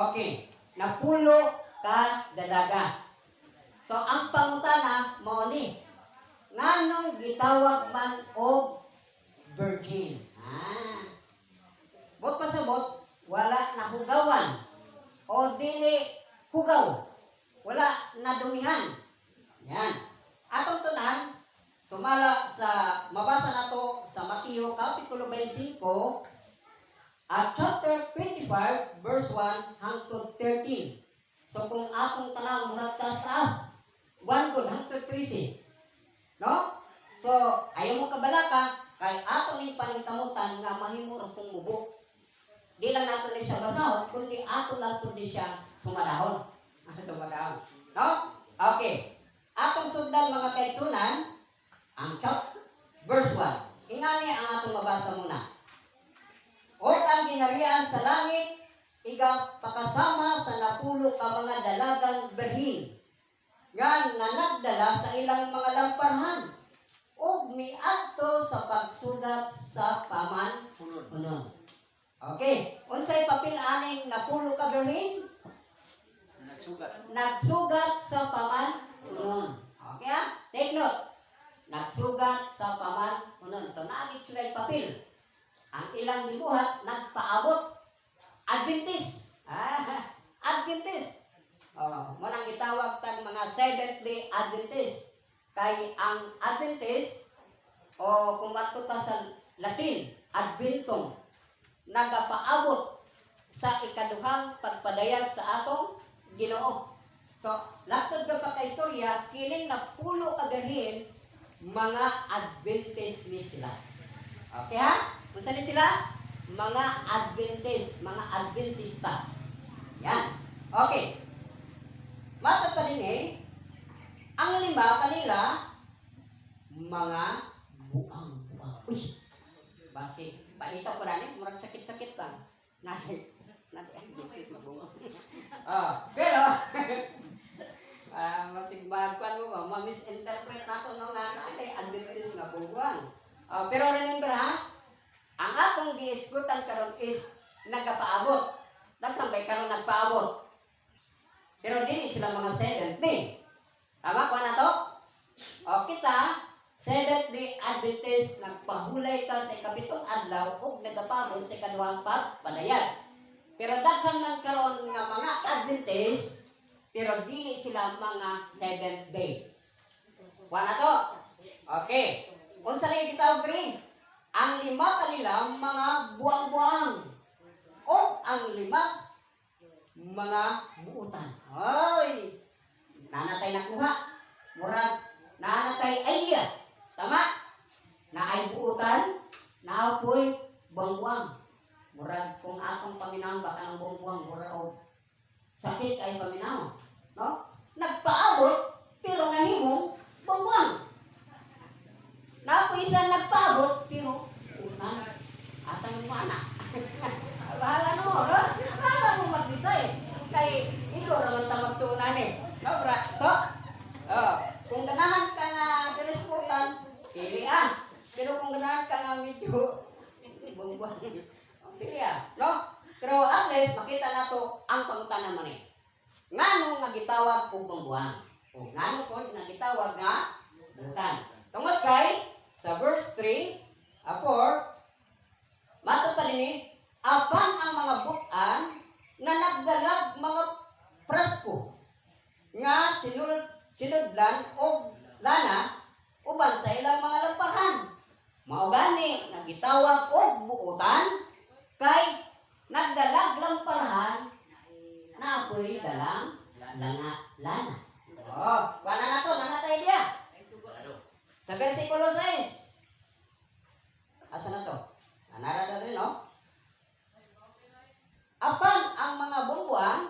Okay. Napulo ka dalaga. So ang pangutana mo ni nganong gitawag man og virgin. Ah. Bot pa sa bot, wala na hugawan o dili hugaw. Wala na dumihan. Yan. Atong tunan, sumala sa mabasa nato sa Mateo Kapitulo 25 at chapter 25 verse 1 hangtod 13. So kung atong tanaw murag ka sa as, 1 good hangtod 13. No? So, ayaw mo kabalaka, kay ato ni paningkamutan nga mahimo ra pong mubo. Di lang nato ni siya basahon, kundi ato lang po di siya sumadahon. sumadahon. No? Okay. Atong sundan mga kaigsunan, ang chap, verse 1. Ingani ang atong mabasa muna. O ang ginarian sa langit, ikaw pakasama sa napulo ka mga dalagang berhin. Nga nga nagdala sa ilang mga lamparhan. ug miadto sa pagsugat sa paman punon. Okay, unsay papel aning napulo ka berhin? Nagsugat. Nagsugat sa paman punon. Okay ah? Take note. Nagsugat sa paman punon. So naagit sila papel. Ang ilang gibuhat nagpaabot. Adventist. Ah, Adventist. Oh, mo nang gitawag tag mga Seventh Day Adventist. Kay ang Adventist o kung matuta sa Latin, Adventum, nagapaabot sa ikaduhang pagpadayag sa atong Ginoo. So, latod ka pa kay istorya, kining napulo kagahin mga Adventist ni sila. Okay ha? Ni sila? Mga Adventist, mga Adventista. Yan. Okay. Matod pa din eh, ang lima kanila, mga buang-buang. Uy! Basi, panita ko na murag sakit-sakit lang. Natin, natin, ang Adventist mabungo. Ah, pero, ah, masigbaguan mo ba, ma-misinterpret nato no nga na ay Adventist nga buwan. Ah, pero remember ha, ang atong giisgutan karon is nagapaabot. Nagtambay karon nagpaabot. Pero dili sila mga seventh day. Tama ko na to? O kita, seventh day Adventist nagpahulay ka sa ikapitong adlaw ug nagapabot sa ikaduhang pagpadayag. Pero daghan man karon nga mga Adventist, pero dili sila mga seventh day. Wa na to? Okay. Unsa yung gitawag diri? Ang lima kanila mga buang-buang. O ang lima mga buutan. Hoy! Nanatay nakuha. Murag nanatay idea. Tama? Na ay buutan, naapoy buang-buang. Murag kung akong paminaw baka ng buang-buang murag og sakit ay paminaw. No? Nagpaabot pero nahimong buang-buang. Naapoy isa nagpaabot pero utan. Asa mo anak? Bahala na mo, no? Bahala mo mag-decide. Kay, ikaw naman ta magtunan eh. No, bra? So, oh, kung ganahan ka nga direskutan, pili ah. Pero kung ganahan ka nga medyo, bumbang, pili ah. No? Pero at least, makita na to ang pangutan naman eh. Ngano nga og bumbuang? O ngano po nga gitawag nga bukan? Tungod kay, sa verse 3, a 4, mato pa din eh, apan ang mga bukan na nagdalag mga prasko nga sinul sinudlan o lana uban sa ilang mga lampahan. Mao gani nga gitawag og buutan kay nagdalag lamparahan na apoy dalang lana lana. Oh, wala na to, nanatay dia. Sa versikulo 6. Asa na to? Anara na rin, no? Apan ang mga bumbuang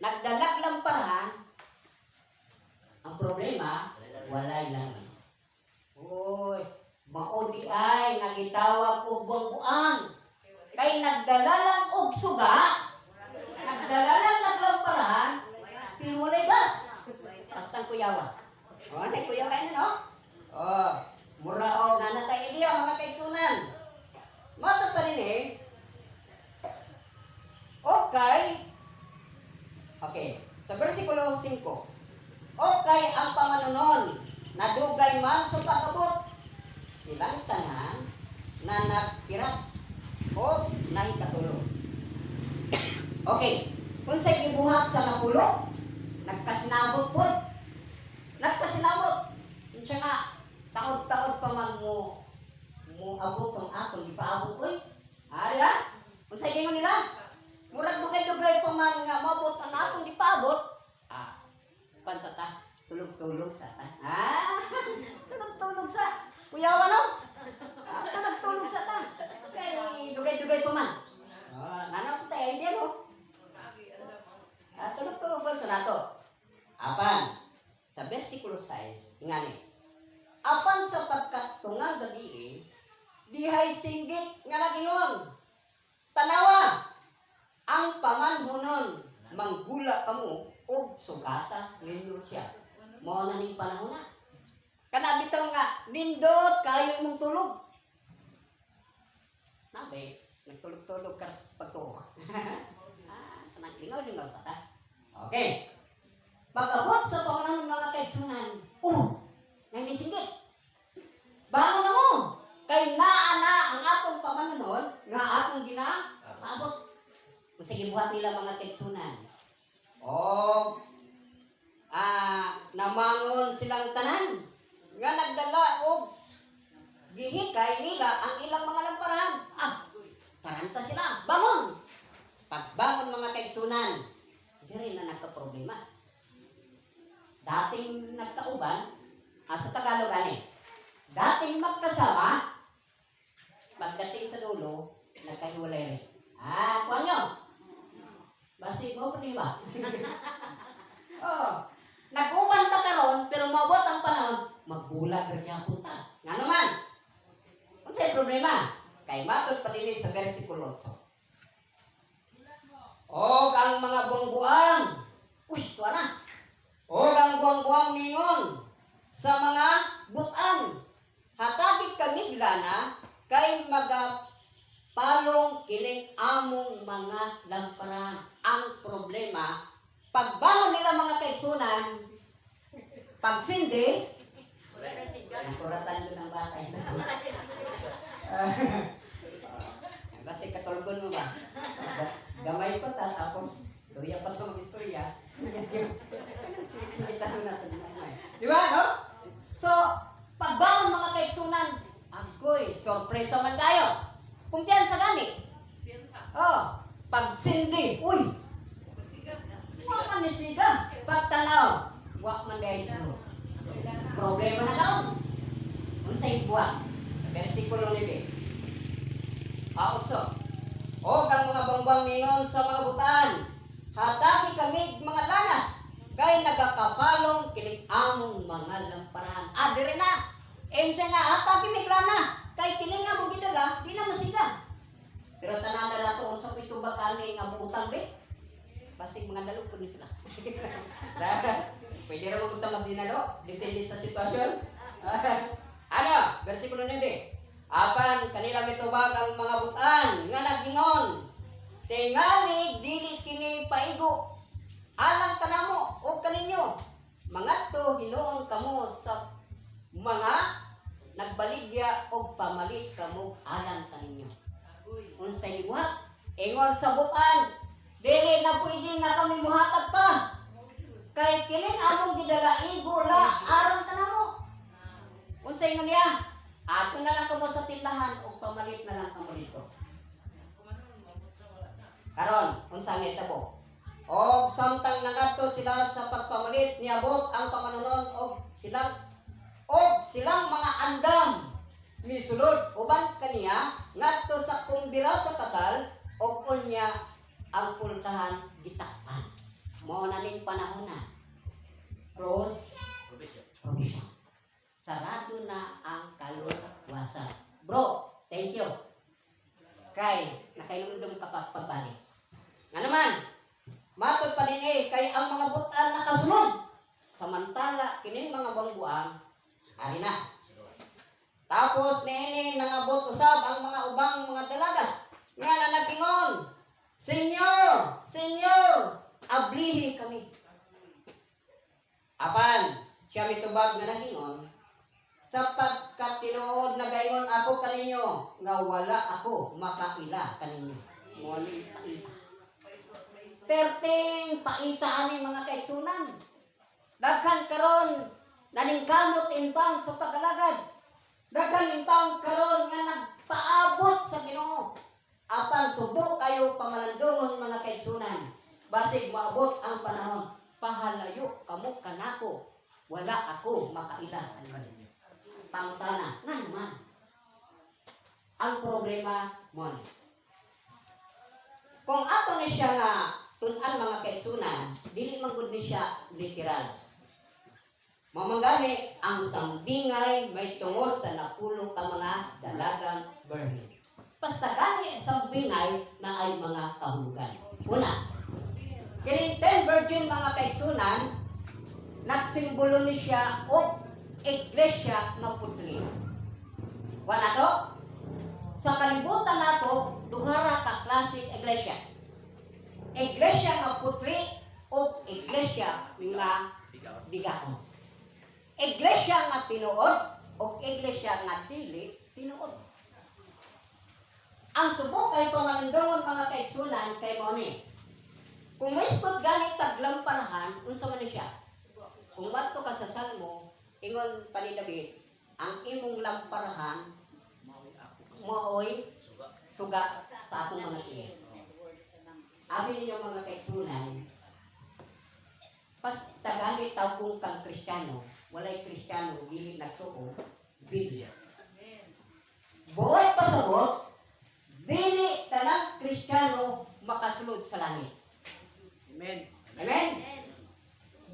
nagdalag lamparahan ang problema, walay langis. Uy, maudi ay nagitawag og buang-buang. Kay nagdala lang og suga, nagdala lang naglamparahan, pero walay gas. Basta kuyawa. Oh, ay kuyawa na, no? Oh, mura o nanatay iya mga kaigsunan. Mata pa rin eh. Okay, Okay. Sa versikulo 5. Okay ang pamanunon na dugay man sa pag-abot silang tanan na nagpirat o nahikatulog. okay. Kung sa gibuhat sa napulo, nagkasinabot po. Nagkasinabot. Yun siya nga, taod-taod pa man mo mo abot ang atong ipaabot. Ari ha? Kung sa gingon nila, murag dugay-dugay pa man nga mabot ang atong ipaabot. Ah, pansa ta, tulog-tulog sa ta. Ah, tulog-tulog sa. Kuyawa no? Ah, tulog-tulog sa ta. Kay dugay-dugay pa man. Ah, nanap tayo idea no? Ah, tulog-tulog pa sa nato. Apan, sa versikulo 6, ingani. Apan sa pagkatungang gabi dihay singgit nga nagingon. Tanawa, ang pamanhunon, manggula kamo, o sugata ninyo siya. Mo na ning panahon na. Kana bitaw nga, nindot kayo mong tulog. Nabe, nagtulog-tulog ka sa pagtuo. ah, naglingaw-lingaw sa ta. Okay. Pag-abot sa panahon ng mga kaigsunan, oh, nangisinggit. Bangon na mo! Kay naa na ang atong pamanunon, nga atong gina, abot. Kung sige buhat nila mga kaigsunan. O, ah, namangon silang tanan, nga nagdala og gihikay nila ang ilang mga lamparan. Ah, taranta sila, bangon! Pagbangon mga kaigsunan, diri na nagka-problema. Dating nagkauban, ah, sa Tagalog ani, dating magkasama, pagdating sa dulo, nagkahiwalay rin. Ah, kuha nyo. Basi mo pa ba? Oo. Nag-uban ta karon pero mabot ang panahon, magbulag rin niya punta. Nga naman. Kung sa'yo problema, kay matod pa din sa versikulo 8. O ang mga buang-buang, uy, tuwa na. O ang buang-buang ningon sa mga butan. Hatagit kami na kay magapalong kining among mga lamparan. Ang problema, pagbangon nila mga kaigsunan, pagsindi, Nakuratan ko ng bata. Kasi katulgon mo ba? Gamay pa ta, tapos Storya pa ito mag-istorya. Di ba, no? So, pagbangon mga kaigsunan, agoy, sorpresa man tayo. Kumpiyansa gani. Oh, pagsindi, uy, wa man ni siga. Pagtanaw, wa man sunod. Problema na kaon. Unsay buwa. Versikulo ni Aotso. O kang mga bangbang ningon sa mga butan. Hatagi kami mga lana. Kay nagakapalong kiling among mga lamparan. Ah, dire na. Ensa nga hatagi mi lana. Kay kiling nga mo gidala, di na masiga. Pero tanan na nato sa pito ba kani nga muutang be? Basig mga dalog po sila. Pwede rin mag-utang magdinalo. Depende sa sitwasyon. ano? Versikulo nindi. Apan kanila mitubag ang mga butan nga nagingon. Tingali dili kini paigo. Alang kanamo o kaninyo. Mga to hinuon kamo sa mga nagbaligya o pamalit kamo alang kaninyo. Unsay buhat? Ingon sa butan. Dili na pwede na kami muhatag pa. Kay kining among gidala igo la aron kanamo. Unsay ingon niya? Ato na lang kamo sa tindahan o pamalit na lang kamo dito. Karon, unsa nga tabo? Og samtang nangadto sila sa pagpamalit niabot ang pamanunon og silang og silang mga andam misulod uban kaniya ngadto sa kumbira sa kasal og unya ang pultahan gitakpan. Mao na ning panahon na. Cross provision. Sarado na ang kaluwasan. Bro, thank you. Kay, nakainundong ka pa pagbalik. Nga naman, matod pa din eh, kay ang mga butan nakasunod. Samantala, kining mga bangbuang, ari na. Tapos, niini, nangabot usab ang mga ubang mga dalaga. Nga na nagkingon, Senyor, Senyor, ablihi kami. Apan, siya mitubag nga nagingon, sapagkat tinuod na gayon ako kaninyo, nga wala ako makaila kaninyo. Paita. Perting paita ani mga kaigsunan. Daghan karon naningkamot intang sa pagalagad. Daghan intang karon nga nagpaabot sa Ginoo. Apan subok kayo pamalandungon mga kaigsunan. Basig maabot ang panahon. Pahalayo kamo kanako. Wala ako makaila. Ano ba ninyo? Pangutana, nga naman. Ang problema mo. Kung ato ni siya nga tunan mga kaigsunan, dili man gud siya literal. Mamanggani ang sambingay may tungod sa napulo ka mga dalagang birhen. Pasagani sambingay na ay mga kahulugan. Una, kining ten virgin mga kaigsunan, nagsimbolo ni siya o iglesia nga putli. Wala to? Sa kalibutan nato, duhara ka klaseng iglesia. Iglesia nga putli o iglesia nga bigaon. Iglesia nga tinuod o iglesia nga dili tinuod. Ang subok kay pangalindongon mga kaigsunan kay mo ni. Kung may spot ganit taglamparahan, unsa man siya? Kung madto ka sa salmo, ingon pa ni David, ang imong lamparahan Maoy Suga. sa akong mga tiyan. Abi ninyo mga kaigsunan, pas tagali taw kung kang kristyano, walay kristyano, dili nagtuo, Biblia. Buhay pasabot, dili tanang kristyano makasulod sa langit. Amen. Amen?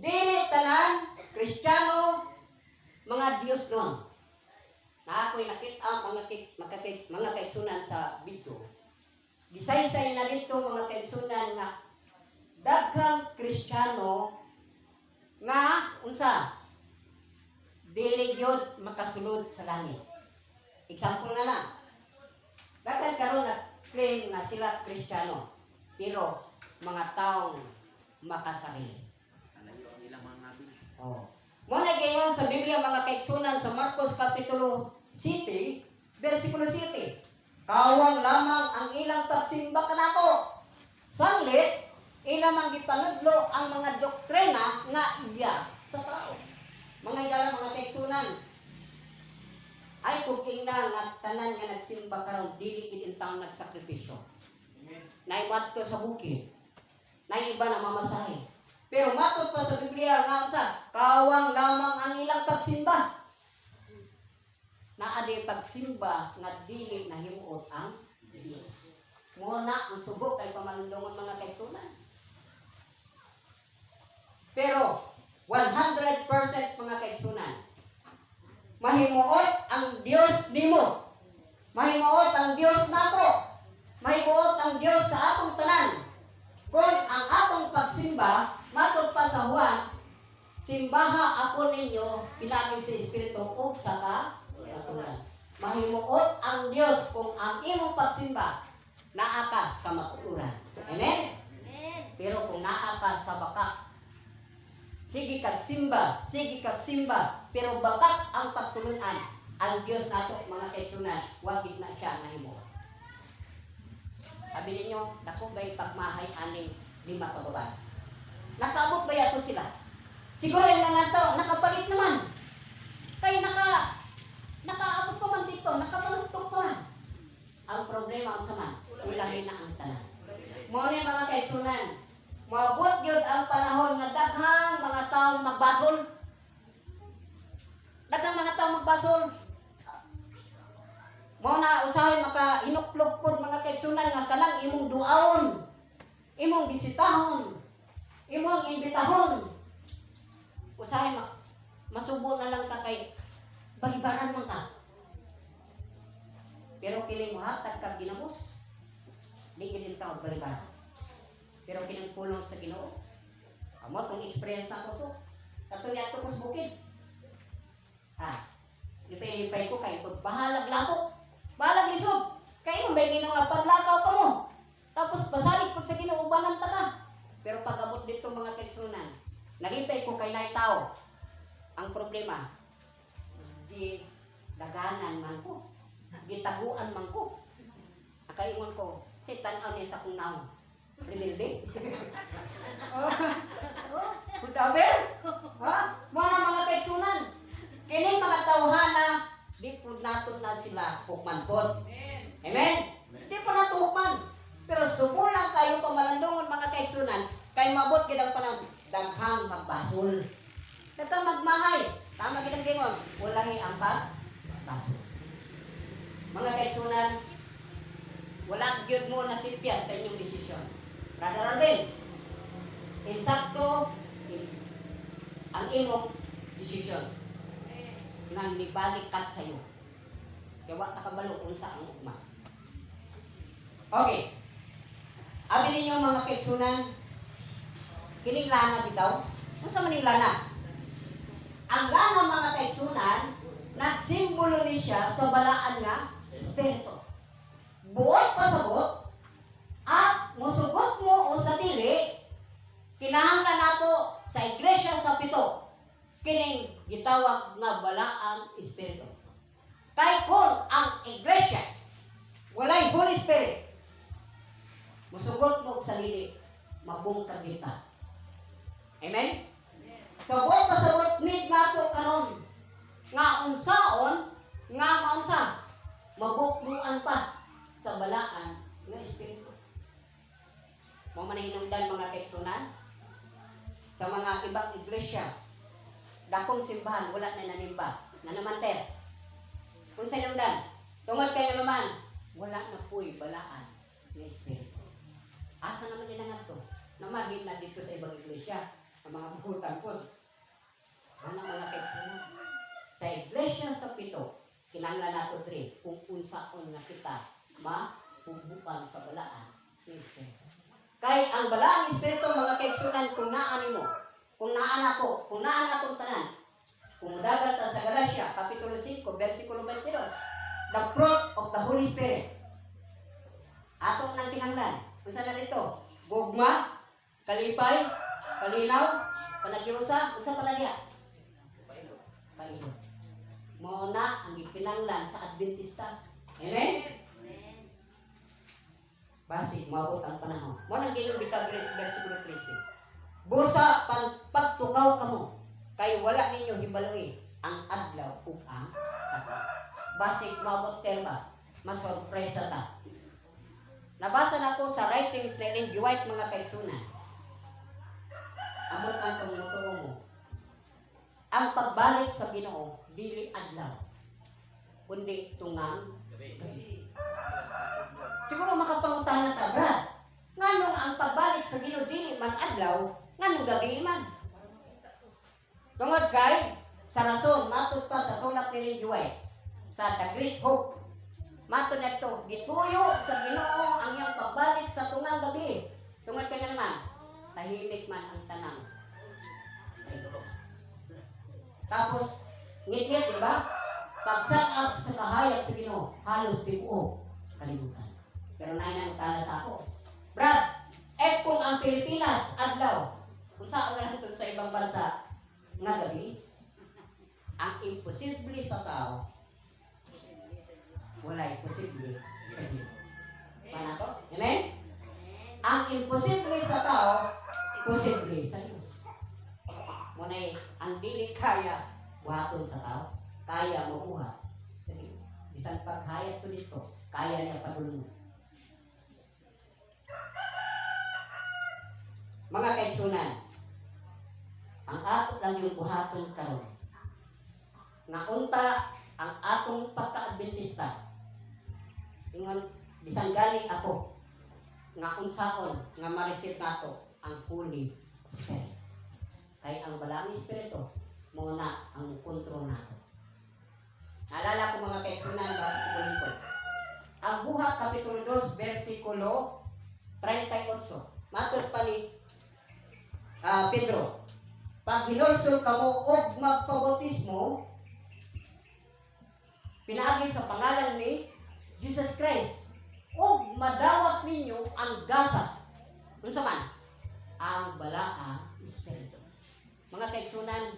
Dili tanan kristyano mga Dios nun. Na ako'y nakita mga kik, makakik, mga kaigsunan sa video. Gisaysay na dito mga kaigsunan nga daghang kristyano nga unsa dili gyud makasulod sa langit. Example na lang. Daghang karon na claim na sila kristyano pero mga taong makasarili. Oh. Muna gayon sa Biblia mga kaigsunan sa Marcos Kapitulo 7, versikulo 7. Kawang lamang ang ilang pagsimba kanako. Sanglit, ilang ang gipanudlo ang mga doktrina nga iya sa tao. Mga igala mga kaigsunan. Ay kung na nga tanan nga nagsimba karon dili gid intang nagsakripisyo. Amen. Naimat sa bukid. Na iba na mamasahe. Pero matod pa sa Biblia nga sa kawang lamang ang ilang pagsimba. Na adi pagsimba nga dili na himuot ang Diyos. Muna ang subok kay pamalundongon mga kaigsunan. Pero 100% mga kaigsunan. Mahimuot ang Diyos nimo. Mahimuot ang Diyos nako. Mahimuot ang Diyos sa atong tanan. Kung ang atong pagsimba, matod pa sa Juan, simbaha ako ninyo, pinagi sa Espiritu ug sa katulan. Mahimuot ang Dios kung ang imong pagsimba naa ka sa matuturan. Amen? Pero kung naa ka sa baka, sige kag simba, sige kag simba, pero bakat ang pagtulunan, ang Dios nato mga kaigsunan, wagit na siya nahimuot. Sabi ninyo, dako ba'y pagmahay aning lima ka babae? Nakaabot ba yato sila? Siguro yung mga to, nakapalit naman. Kay naka, nakaabot pa man dito, nakapanugtok pa. Ang problema ang saman, ulahin na ang tanan. Mo ni mga kaitsunan, maabot yun ang panahon nga daghang mga taong magbasol. Daghang mga taong magbasol. Mo na usahay maka inuklog pod mga kaigsunan nga kanang imong duawon, imong bisitahon, imong imbitahon. Usahay ma masubo na lang ka kay balibaran man ka. Pero kini mo hatag ka ginamos, di kini ka og balibaran. Pero kining pulong sa Ginoo. Amo tong experience ako so. Kato ni ato ko sa bukid. Ha. Lipay-lipay ko kay pag bahalag lako. Balag lisod. Kay mo may ginoo paglakaw ka mo. Tapos basalig pag sa Ginoo ubanan ta ka. Pero pag abot dito mga kaigsunan, nalipay ko kay nay. Ang problema, di daganan man ko. Gitaguan man ko. Akaingon ko, si tanaw niya sa kong naong. Rebelde. oh, Dabe? Ha? Mga mga kaigsunan. Kini mga tawhana, di po nato na sila hukmanton. Amen? Di pa nato hukman. Pero sumulang kayo pamalandungon mga kaigsunan, kay mabot gid ang panang daghang magbasol. Ito magmahay. Tama gid ang gingon. Walahi ang pagbasol. Mga kaigsunan, wala gyud mo nasipyan sa inyong desisyon. Brother Arvin, insakto ang imong desisyon nga nibalik kat sa'yo. Kaya wa ka kabalo kung sa ang ugma. Okay. Abi ninyo mga kaigsunan, kining lana bitaw. Kung sa maning lana? Ang lana mga kaigsunan, nagsimbolo ni siya sa balaan nga espiritu. Buot pasabot, at musugot mo o sa dili, kinahanglan nato sa iglesia sa pito, kining gitawag nga balaang espiritu. Kay kung ang iglesia walay Holy Spirit, musugot mo og sarili, mabungkag kita. Simbahan wala na nanimba na namanter. Kung sa hinungdan, tungod kayo naman, wala na po'y balaan sa espiritu. Asa naman nila nga to? Namagin na dito sa ibang iglesia, ang mga bukutan po. Ano mga kaigsunan? Sa iglesia sa pito, kinanglan nato tre kung unsaon nga kita mahubukan sa balaan sa espiritu. Kay ang balaan espiritu mga kaigsunan kung naan mo, kung naan ako, kung naan akong tanan, kung dagat sa Galatia, Kapitulo 5, versikulo 22, the fruit of the Holy Spirit. Ato nang kinanglan. Kung saan na dito? Gugma, kalipay, kalinaw, panagyosa, unsa pala niya? Palihog. Mo na ang ipinanglan sa Adventista. Amen? Basi, maabot ang panahon. Mo nang gingon bitaw Grace versikulo 13. Busa pag pagtukaw kamo kay wala ninyo hibaloy ang adlaw ug ang sabat. Basi maabot tema, masorpresa ta. Nabasa na ko sa writings ni Ellen G. White mga kaigsunan. Amot ang tumutuo mo. Ang pagbalik sa Ginoo dili adlaw kundi tungang gabi. Siguro makapangutan na ta, Brad. Nganong ang pagbalik sa Ginoo dili man adlaw, nganong gabi man. Tungod kay sa rason matud pa sa sulat ni. White sa The Great Hope. Mato na ito, gituyo sa Ginoo ang iyang pagbalik sa tungang gabi. Tungod kay naman, tahimik man ang tanang. Tapos, ngit-ngit, di ba? Pagsaag sa kahayag sa Ginoo, halos bibuo kalimutan. Pero nainang tala sa ako. Brad, eh kung ang Pilipinas, adlaw, kung saan na sa ibang bansa, nga gabi, ang imposible sa tao, walay posible sa Ginoo. Sana to? Amen? Ang imposible sa tao, posible sa Diyos. Munay, ang dili kaya buhaton sa tao, kaya mabuhat sa Ginoo. Isang paghayat ko dito, kaya niya padulong. Mga kaigsunan, ang ato lang yung buhaton karon. Nga unta ang atong pagka-adventista. Ingon, bisan galing ako, nga unsaon, nga ma-receive nato ang Holy Spirit. Kay ang balang Espiritu, muna ang kontrol nato. Naalala ko mga kaigsunan, bakit ko. Ang buhat, Kapitulo 2, versikulo 38. Matod pa ni ah, Pedro, pag hinulsol ka mo og magpabautismo, pinaagi sa pangalan ni Jesus Christ, ug madawat ninyo ang gasa. Unsa man? ang balaang espiritu. Mga kaigsunan,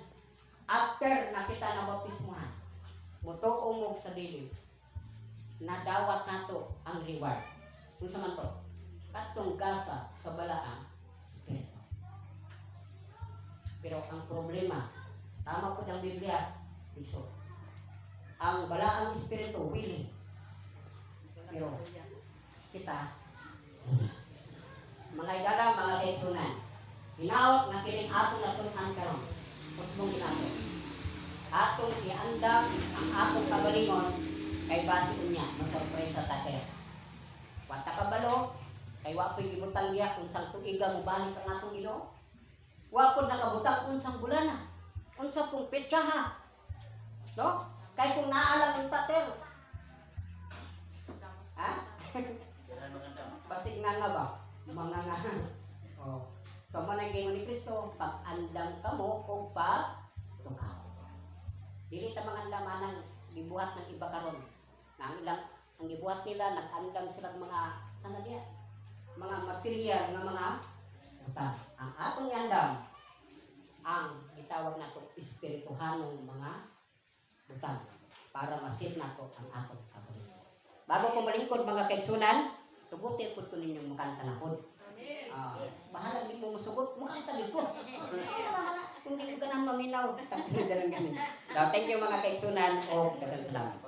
after na kita na bautismuhan, mutuong mo sa dili, nadawat nato ang reward. Kung sa man to, katong gasa sa balaang. Pero ang problema, tama po ng Biblia, iso. Ang balaang espiritu, willing. Pero, kita, mga igala, mga kaigsunan, hinawat nga kining aton naton ang karon. Kusmong ginato. Atong iandam ang atong kagalingon kay base unya magsurpresa ta kay. Wata kabalo kay wa pa gibutang giya kung sang tuiga mo balik ang atong Ginoo. Wa po nakabutang unsang bulana. Unsa pong petsa ha. No? Kay kung naalam ang tater. Ha? Basig nga nga ba? Mga nga. oh. So, manay kayo ni Kristo, pag-andam ka mo o pag tukaw. Dili ta mga andamanang gibuhat ng iba karon. Na ang ilang ang gibuhat nila nag-andam sila mga sana diya mga material nga mga utang. Ang atong andam ang itawag nato espirituhanong mga utang para masit nato ang atong kabulian. Bago ko malingkod mga kaigsunan, tugutin ko ito ninyong makanta na pod. Ah, bahala di mo musugot, makanta din ko. Kung di ko ganang maminaw, tapos na lang ganun. So, thank you mga kaigsunan o dagang salamat.